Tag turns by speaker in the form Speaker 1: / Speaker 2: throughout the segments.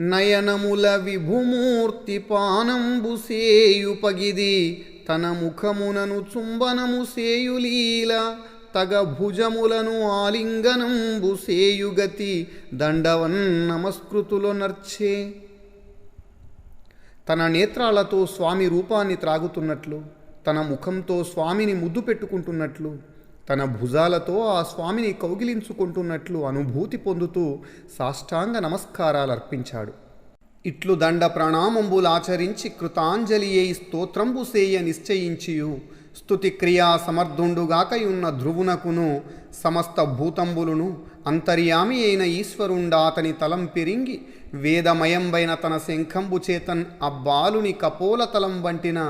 Speaker 1: నయనముల విభుమూర్తి పానంబు సేయుపగిది తన ముఖమునను చుంబనము సేయులీల తగ భుజములను ఆలింగనంబు సేయుగతి దండవన్ నమస్కృతులు నర్చే. తన నేత్రాలతో స్వామి రూపాన్ని త్రాగుతున్నట్లు తన ముఖంతో స్వామిని ముద్దు పెట్టుకుంటున్నట్లు తన భుజాలతో ఆ స్వామిని కౌగిలించుకుంటున్నట్లు అనుభూతి పొందుతూ సాష్టాంగ నమస్కారాలు అర్పించాడు. ఇట్లు దండ ప్రణామంబులాచరించి కృతాంజలి అయి స్తోత్రంబు సేయ నిశ్చయించియు. స్తుతిక్రియా సమర్థుండుగాకయున్న ధ్రువునకును సమస్త భూతంబులును అంతర్యామి అయిన ఈశ్వరుండాతని తలం పెరింగి వేదమయంబైన తన శంఖంబు చేతన్ అబ్బాలుని కపోల తలం వంటిన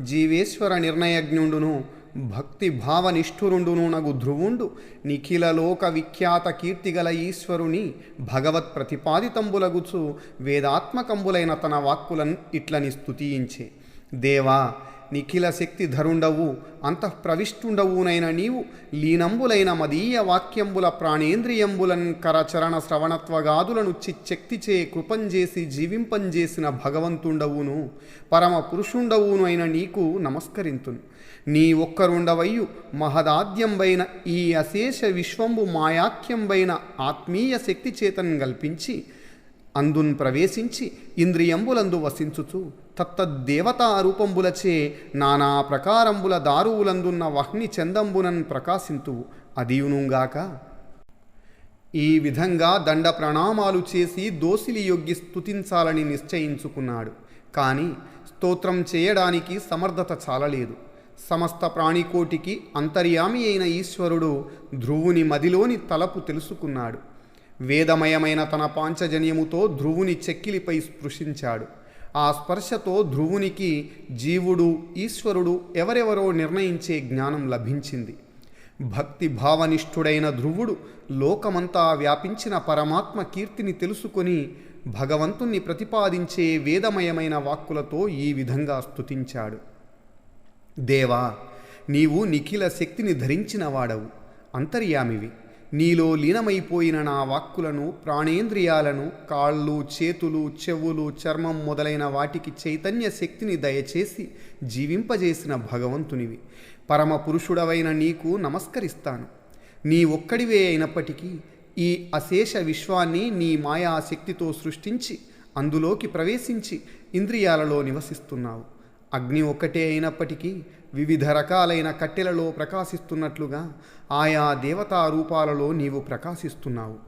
Speaker 1: జీవేశ్వర నిర్ణయజ్ఞుండును భక్తి భావనిష్ఠురుండును నగు ధ్రువుండు నిఖిల లోక విఖ్యాత కీర్తిగల ఈశ్వరుని భగవత్ ప్రతిపాదితంబులగుచు వేదాత్మకంబులైన తన వాక్కులను ఇట్లని స్తుతించే దేవా నిఖిల శక్తి ధరుండవు అంతఃప్రవిష్టుండవునైన నీవు లీనంబులైన మదీయ వాక్యంబుల ప్రాణేంద్రియంబులన్ కరచరణ శ్రవణత్వగాదులను చిచ్చక్తిచే కృపంజేసి జీవింపంజేసిన భగవంతుండవును పరమ పురుషుండవును అయిన నీకు నమస్కరింతును. నీ ఒక్కరుండవయ్యు మహదాద్యంబైన ఈ అశేష విశ్వంబు మాయాఖ్యంబైన ఆత్మీయ శక్తి చేతన్ కల్పించి అందున్ ప్రవేశించి ఇంద్రియంబులందు వసించుచు తత్తద్దేవతా రూపంబులచే నానా ప్రకారంబుల దారువులందున్న వహ్ని చందంబునన్ ప్రకాశింతువు అదియునుగాక. ఈ విధంగా దండ ప్రణామాలు చేసి దోసిలి యొగ్గి స్తుతించాలని నిశ్చయించుకున్నాడు. కానీ స్తోత్రం చేయడానికి సమర్థత చాలలేదు. సమస్త ప్రాణికోటికి అంతర్యామి అయిన ఈశ్వరుడు ధ్రువుని మదిలోని తలపు తెలుసుకున్నాడు. వేదమయమైన తన పాంచజన్యముతో ధ్రువుని చెక్కిలిపై స్పృశించాడు. ఆ స్పర్శతో ధ్రువునికి జీవుడు ఈశ్వరుడు ఎవరెవరో నిర్ణయించే జ్ఞానం లభించింది. భక్తి భావనిష్ఠుడైన ధ్రువుడు లోకమంతా వ్యాపించిన పరమాత్మ కీర్తిని తెలుసుకొని భగవంతుణ్ణి ప్రతిపాదించే వేదమయమైన వాక్కులతో ఈ విధంగా స్తుతించాడు. దేవా నీవు నిఖిల శక్తిని ధరించిన వాడవు అంతర్యామివి. నీలో లీనమైపోయిన నా వాక్కులను ప్రాణేంద్రియాలను కాళ్ళు చేతులు చెవులు చర్మం మొదలైన వాటికి చైతన్య శక్తిని దయచేసి జీవింపజేసిన భగవంతునివి. పరమ పురుషుడవైన నీకు నమస్కరిస్తాను. నీ ఒక్కడివే అయినప్పటికీ ఈ అశేష విశ్వాన్ని నీ మాయాశక్తితో సృష్టించి అందులోకి ప్రవేశించి ఇంద్రియాలలో నివసిస్తున్నావు. అగ్ని ఒక్కటే అయినప్పటికీ వివిధ రకాలైన కట్టెలలో ప్రకాశిస్తున్నట్లుగా ఆయా దేవతా రూపాలలో నీవు ప్రకాశిస్తున్నావు.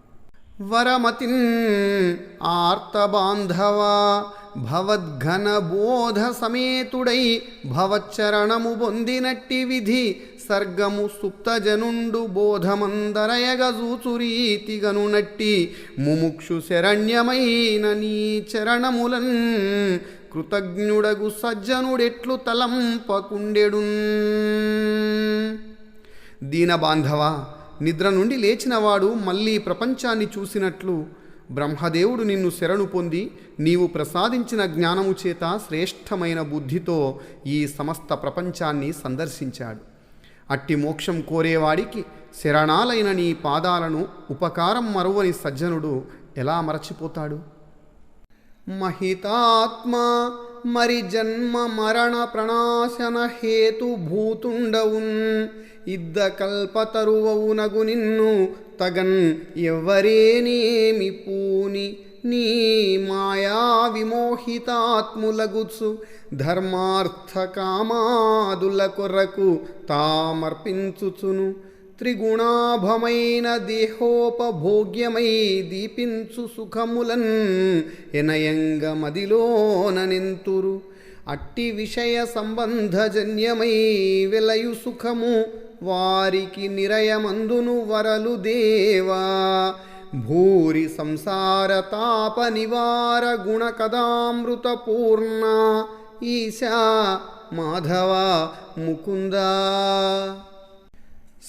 Speaker 1: వరమతిన్ ఆర్తబాంధవా భవద్ఘన బోధ సమేతుడై భవచ్చరణము పొందినట్టి విధి సర్గము సుప్తజనుండు బోధమందరయగజూచురీతిగను నట్టి ముముక్షు శరణ్యమైన నీ చరణములన్ కృతజ్ఞుడగు సజ్జనుడెట్లు తలంపకుండెడు. దీనబాంధవ నిద్ర నుండి లేచినవాడు మళ్ళీ ప్రపంచాన్ని చూసినట్లు బ్రహ్మదేవుడు నిన్ను శరణు పొంది నీవు ప్రసాదించిన జ్ఞానము చేత శ్రేష్టమైన బుద్ధితో ఈ సమస్త ప్రపంచాన్ని సందర్శించాడు. అట్టి మోక్షం కోరేవాడికి శరణాలైన నీ పాదాలను ఉపకారం మరువని సజ్జనుడు ఎలా మరచిపోతాడు? మహితాత్మ మరి జన్మ మరణ ప్రణాశన హేతు భూతుండవున్. ఇద్ద కల్పతరువవునగు నిన్ను తగన్ ఎవ్వరేనేమి పూని నీ మాయా విమోహితాత్ములగుత్సు ధర్మార్థ కామాదుల కొరకు తామర్పించుచును. త్రిగుణాభమైన దేహోపభోగ్యమై దీపించు సుఖములన్ ఎనయంగ మదిలోన నింతురు. అట్టి విషయ సంబంధజన్యమై వెలయు సుఖము వారికి నిరయమందును వరలు దేవా. భూరి సంసార తాప నివార గుణ కదామృత పూర్ణ ఈశా మాధవ ముకుందా.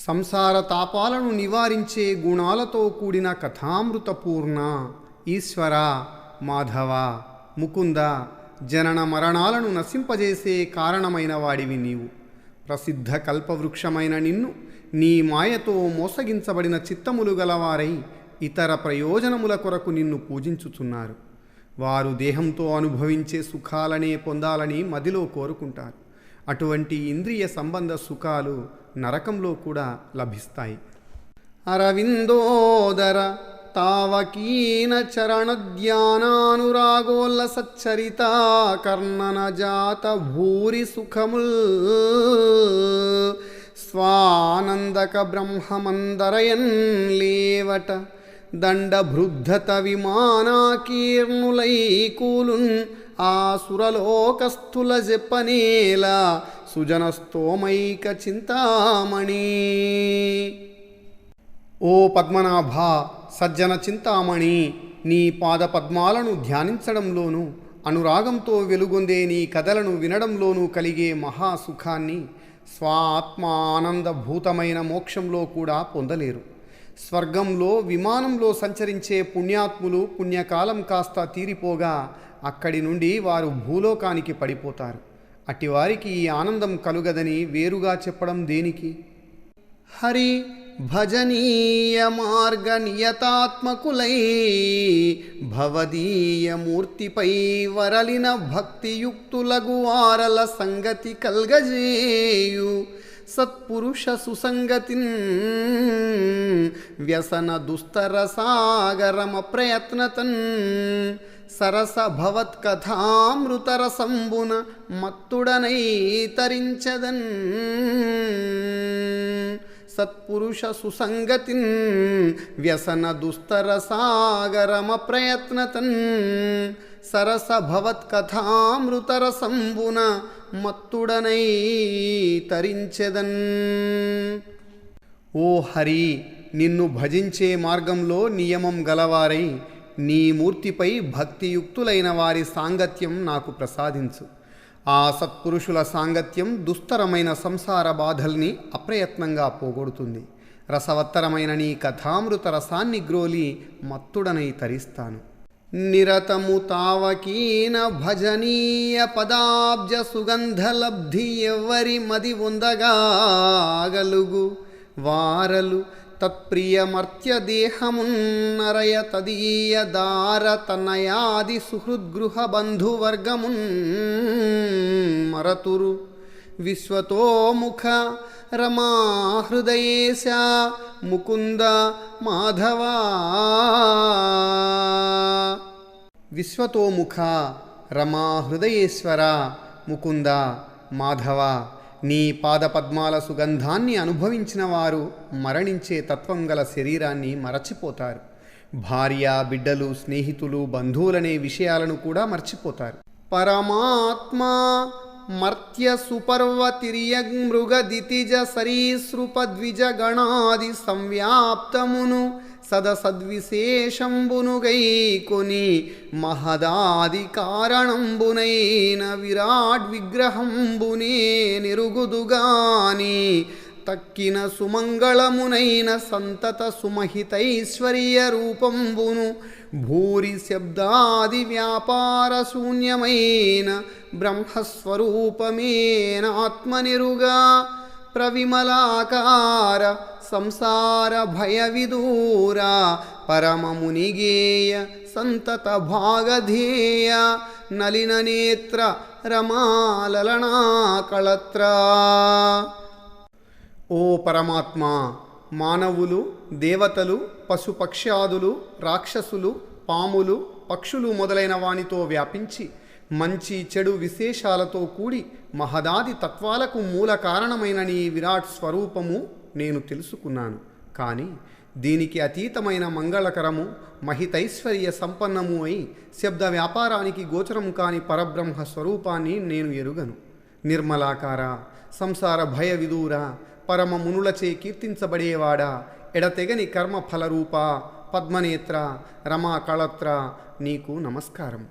Speaker 1: సంసార తాపాలను నివారించే గుణాలతో కూడిన కథామృతపూర్ణ ఈశ్వర మాధవ ముకుంద జనన మరణాలను నశింపజేసే కారణమైన వాడివి నీవు. ప్రసిద్ధ కల్పవృక్షమైన నిన్ను నీ మాయతో మోసగించబడిన చిత్తములు గలవారై ఇతర ప్రయోజనముల కొరకు నిన్ను పూజించుచున్నారు. వారు దేహంతో అనుభవించే సుఖాలనే పొందాలని మదిలో కోరుకుంటారు. అటువంటి ఇంద్రియ సంబంధ సుఖాలు నరకంలో కూడా లభిస్తాయి. అరవిందోదర తావకీన చరణ ధ్యానానురాగోల్ల సచ్చరిత కర్ణన జాత భూరి సుఖముల్ స్వానందక బ్రహ్మమందరయన్ లేవట దండభృద్ధత విమానాకీర్ణులై కూలున్ ఆ సురలోకస్థుల చెప్పనేలా సుజనస్తోమైక చింతామణి. ఓ పద్మనాభ సజ్జన చింతామణి నీ పాద పద్మాలను ధ్యానించడంలోనూ అనురాగంతో వెలుగొందే నీ కథలను వినడంలోనూ కలిగే మహాసుఖాన్ని స్వాత్మానందభూతమైన మోక్షంలో కూడా పొందలేరు. స్వర్గంలో విమానంలో సంచరించే పుణ్యాత్ములు పుణ్యకాలం కాస్త తీరిపోగా అక్కడి నుండి వారు భూలోకానికి పడిపోతారు. అటివారికి ఈ ఆనందం కలుగదని వేరుగా చెప్పడం దేనికి? హరి భజనీయ మార్గ నియతాత్మకులై భవదీయ మూర్తిపై వరలిన భక్తియుక్తులగు వారల సంగతి కల్గజేయు. సత్పురుష సుసంగతిన్ వ్యసన దుస్తర సాగరమ ప్రయత్నతన్ సరస భవత్కథామృతరసంబున మత్తుడనై తరించదన్ సత్పురుష సుసంగతిన్ వ్యసన దుస్తర సాగరమ ప్రయత్నతన్ సరస భవత్కథామృతరసంబున మత్తుడనై తరించెదన్ ఓ హరి నిన్ను భజించే మార్గంలో నియమం గలవారై నీ మూర్తిపై భక్తియుక్తులైన వారి సాంగత్యం నాకు ప్రసాదించు. ఆ సత్పురుషుల సాంగత్యం దుస్తరమైన సంసార బాధల్ని అప్రయత్నంగా పోగొడుతుంది. రసవత్తరమైన నీ కథామృత రసాన్ని గ్రోలి మత్తుడనై తరిస్తాను. నిరతము తావకీన భజనీయ పదాబ్జ సుగంధలబ్ధి ఎవ్వరి మది పొందగాగలుగు వారలు తత్ప్రియమర్త్యదేహమున్నరయ తదీయదారతనయాది తదీయ సుహృద్గృహ బంధువర్గమున్ మరతురు విశ్వతోముఖ రమాహృదయేశ ముకుంద మాధవా విశ్వతోముఖ రమా హృదయేశ్వర ముకుంద మాధవ నీ పాదపద్మాల సుగంధాన్ని అనుభవించిన వారు మరణించే తత్వం గల శరీరాన్ని మరచిపోతారు. భార్య బిడ్డలు స్నేహితులు బంధువులనే విషయాలను కూడా మర్చిపోతారు. పరమాత్మా మర్త్య సుపర్వతిర్యమృగదితిజ సరీసృప ద్విజ గణాది సంవ్యాప్తమును సదసద్విశేషంబును గైకొని మహదాది కారణంబునైన విరాట్ విగ్రహంబునే నిరుగుదుగాని తక్కిన సుమంగళమునైన సంతత సుమహితైశ్వర్య రూపంబును భూరి శబ్దాది వ్యాపార శూన్యమైన బ్రహ్మస్వరూపమేనాత్మనిరుగా ప్రవిమలాకార సంసార భయ విదూర పరమమునిగేయ సంతత భాగధేయ నలిన నేత్ర రమాలలనాకళత్ర. ఓ పరమాత్మ మానవులు దేవతలు పశుపక్ష్యాదులు రాక్షసులు పాములు పక్షులు మొదలైన వానితో వ్యాపించి మంచి చెడు విశేషాలతో కూడి మహదాది తత్వాలకు మూల కారణమైన నీ విరాట్ స్వరూపము నేను తెలుసుకున్నాను. కానీ దీనికి అతీతమైన మంగళకరము మహితైశ్వర్య సంపన్నము అయి శబ్ద వ్యాపారానికి గోచరం కాని పరబ్రహ్మ స్వరూపాన్ని నేను ఎరుగను. నిర్మలాకార సంసార భయ విదూర పరమ మునులచే కీర్తించబడేవాడా ఎడతెగని కర్మ ఫలరూప పద్మనేత్ర రమాకళత్ర నీకు నమస్కారం.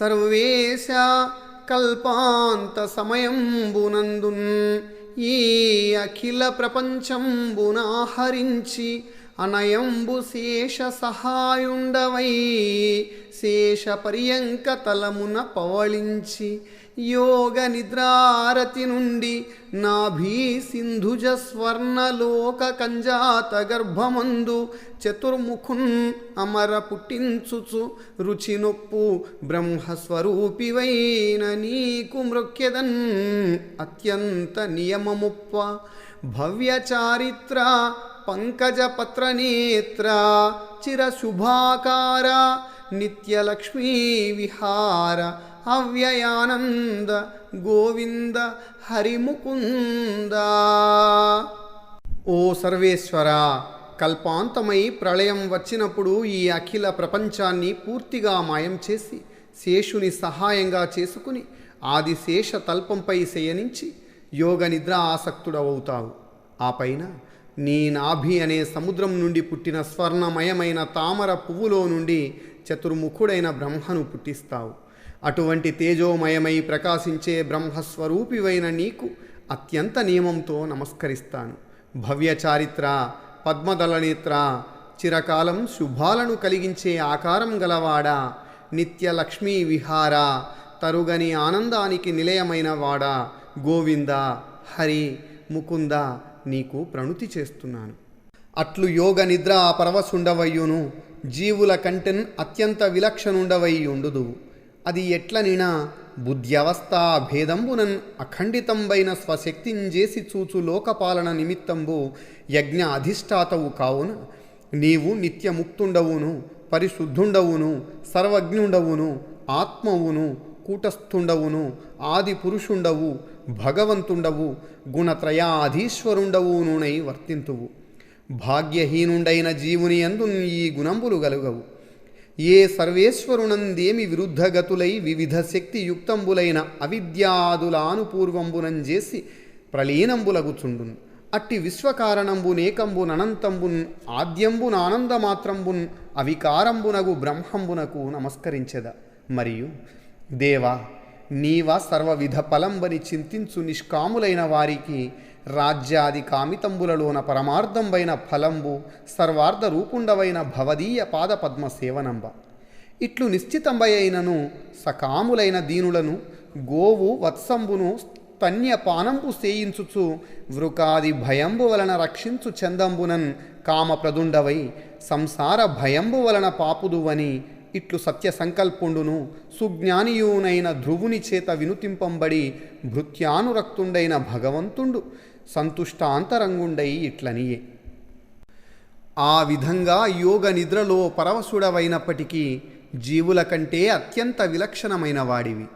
Speaker 1: సర్వేశ కల్పాంత సమయంబునందున్ ఈ అఖిల ప్రపంచంబునాహరించి అనయంబు శేష సహాయుండవై శేష పర్యంక తలమున పవళించి యోగ నిద్రారతి నుండి నాభీ సింధుజ స్వర్ణలోక కంజాత గర్భమందు చతుర్ముఖున్ అమర పుట్టించుచు రుచి నొప్పు బ్రహ్మస్వరూపివైన నీకు మృక్యదన్ అత్యంత నియమముప్ప భవ్య చారిత్ర పంకజ పత్రనేత్ర చిరశుభాకార నిత్యలక్ష్మీ విహార అవ్యయానంద గోవింద హరిముకుంద ఓ సర్వేశ్వర కల్పాంతమై ప్రళయం వచ్చినప్పుడు ఈ అఖిల ప్రపంచాన్ని పూర్తిగా మాయం చేసి శేషుని సహాయంగా చేసుకుని ఆదిశేష తల్పంపై శయనించి యోగ నిద్ర ఆసక్తుడవుతావు. ఆ పైన నీ నాభి అనే సముద్రం నుండి పుట్టిన స్వర్ణమయమైన తామర పువ్వులో నుండి చతుర్ముఖుడైన బ్రహ్మను పుట్టిస్తావు. అటువంటి తేజోమయమై ప్రకాశించే బ్రహ్మస్వరూపివైన నీకు అత్యంత నియమంతో నమస్కరిస్తాను. భవ్య చారిత్ర పద్మదళనేత్ర చిరకాలం శుభాలను కలిగించే ఆకారం గలవాడా నిత్య లక్ష్మీ విహార తరుగని ఆనందానికి నిలయమైన వాడా గోవింద హరి ముకుంద నీకు ప్రణుతి చేస్తున్నాను. అట్లు యోగ నిద్ర పరవశుండవయ్యును జీవుల కంటెన్ అత్యంత విలక్షణుండవయ్యుండుదు అది ఎట్లనినా బుద్ధ్యవస్థా భేదంబునన్ అఖండితంబైన స్వశక్తింజేసి చూచు లోకపాలన నిమిత్తంబు యజ్ఞ అధిష్టాతవు కావున నీవు నిత్యముక్తుండవును పరిశుద్ధుండవును సర్వజ్ఞుండవును ఆత్మవును కూటస్థుండవును ఆది పురుషుండవు భగవంతుండవు గుణత్రయాధీశ్వరుండవునునై వర్తింతువు. భాగ్యహీనుండైన జీవుని అందు ఈ గుణంబులు గలుగవు. ఏ సర్వేశ్వరునందేమి విరుద్ధగతులై వివిధ శక్తి యుక్తంబులైన అవిద్యాదులానుపూర్వంబునం చేసి ప్రలీనంబులగుచుండున్ అట్టి విశ్వకారణంబునేకంబున్ అనంతంబున్ ఆద్యంబున్ ఆనందమాత్రంబున్ అవికారంబునగు బ్రహ్మంబునకు నమస్కరించెద. మరియు దేవా నీవా సర్వవిధ ఫలంబని చింతించు నిష్కాములైన వారికి రాజ్యాది కామితంబులలోన పరమార్థంబైన ఫలంబు సర్వార్థ రూపుండవైన భవదీయ పాదపద్మ సేవనంబ. ఇట్లు నిశ్చితంబయైనను సకాములైన దీనులను గోవు వత్సంబును స్తన్యపానంబు సేయించుచు వృకాది భయంబు వలన రక్షించు చందంబునన్ కామప్రదుండవై సంసార భయంబు వలన పాపుదువని ఇట్లు సత్య సంకల్పుండును. సుజ్ఞానియునైన ధ్రువుని చేత వినుతింపంబడి భృత్యానురక్తుండైన భగవంతుండు. సంతుష్టాంతరంగుండై ఇట్లనియే. ఆ విధంగా యోగ నిద్రలో పరవశుడవైనప్పటికీ జీవుల కంటే అత్యంత విలక్షణమైన వాడివి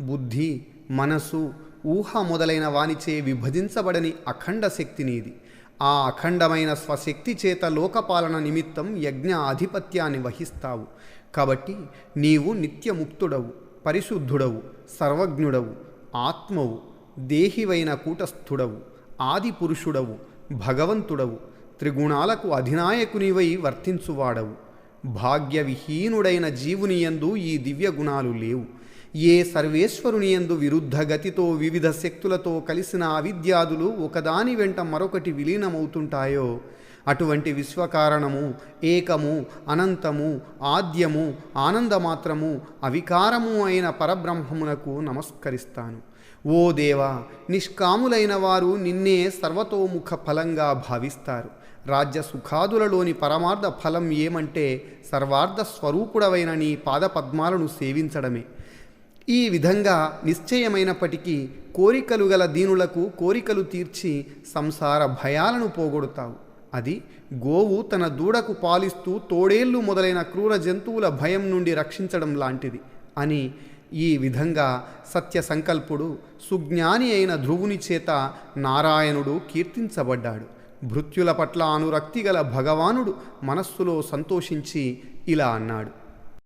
Speaker 1: బుద్ధి మనసు ఊహ మొదలైన వానిచే విభజించబడని అఖండ శక్తి నీది. ఆ అఖండమైన స్వశక్తి చేత లోకపాలన నిమిత్తం యజ్ఞ ఆధిపత్యాన్ని వహిస్తావు. కాబట్టి నీవు నిత్యముక్తుడవు పరిశుద్ధుడవు సర్వజ్ఞుడవు ఆత్మవు దేహివైన కూటస్థుడవు ఆది పురుషుడవు భగవంతుడవు త్రిగుణాలకు అధినాయకునివై వర్తించువాడవు. భాగ్యవిహీనుడైన జీవునియందు ఈ దివ్య గుణాలు లేవు. ఏ సర్వేశ్వరునియందు విరుద్ధ గతితో వివిధ శక్తులతో కలిసిన అవిద్యాదులు ఒకదాని వెంట మరొకటి విలీనమవుతుంటాయో అటువంటి విశ్వకారణము ఏకము అనంతము ఆద్యము ఆనందమాత్రము అవికారము అయిన పరబ్రహ్మమునకు నమస్కరిస్తాను. ఓ దేవా నిష్కాములైన వారు నిన్నే సర్వతోముఖ ఫలంగా భావిస్తారు. రాజ్య సుఖాదులలోని పరమార్థ ఫలం ఏమంటే సర్వార్థ స్వరూపుడవైన నీ పాదపద్మాలను సేవించడమే. ఈ విధంగా నిశ్చయమైనప్పటికీ కోరికలు గల దీనులకు కోరికలు తీర్చి సంసార భయాలను పోగొడతావు. అది గోవు తన దూడకు పాలిస్తూ తోడేళ్ళు మొదలైన క్రూర జంతువుల భయం నుండి రక్షించడం లాంటిది అని ఈ విధంగా సత్య సంకల్పుడు సుజ్ఞాని అయిన ధ్రువుని చేత నారాయణుడు కీర్తించబడ్డాడు. భృత్యుల పట్ల అనురక్తి గల భగవానుడు మనస్సులో సంతోషించి ఇలా అన్నాడు.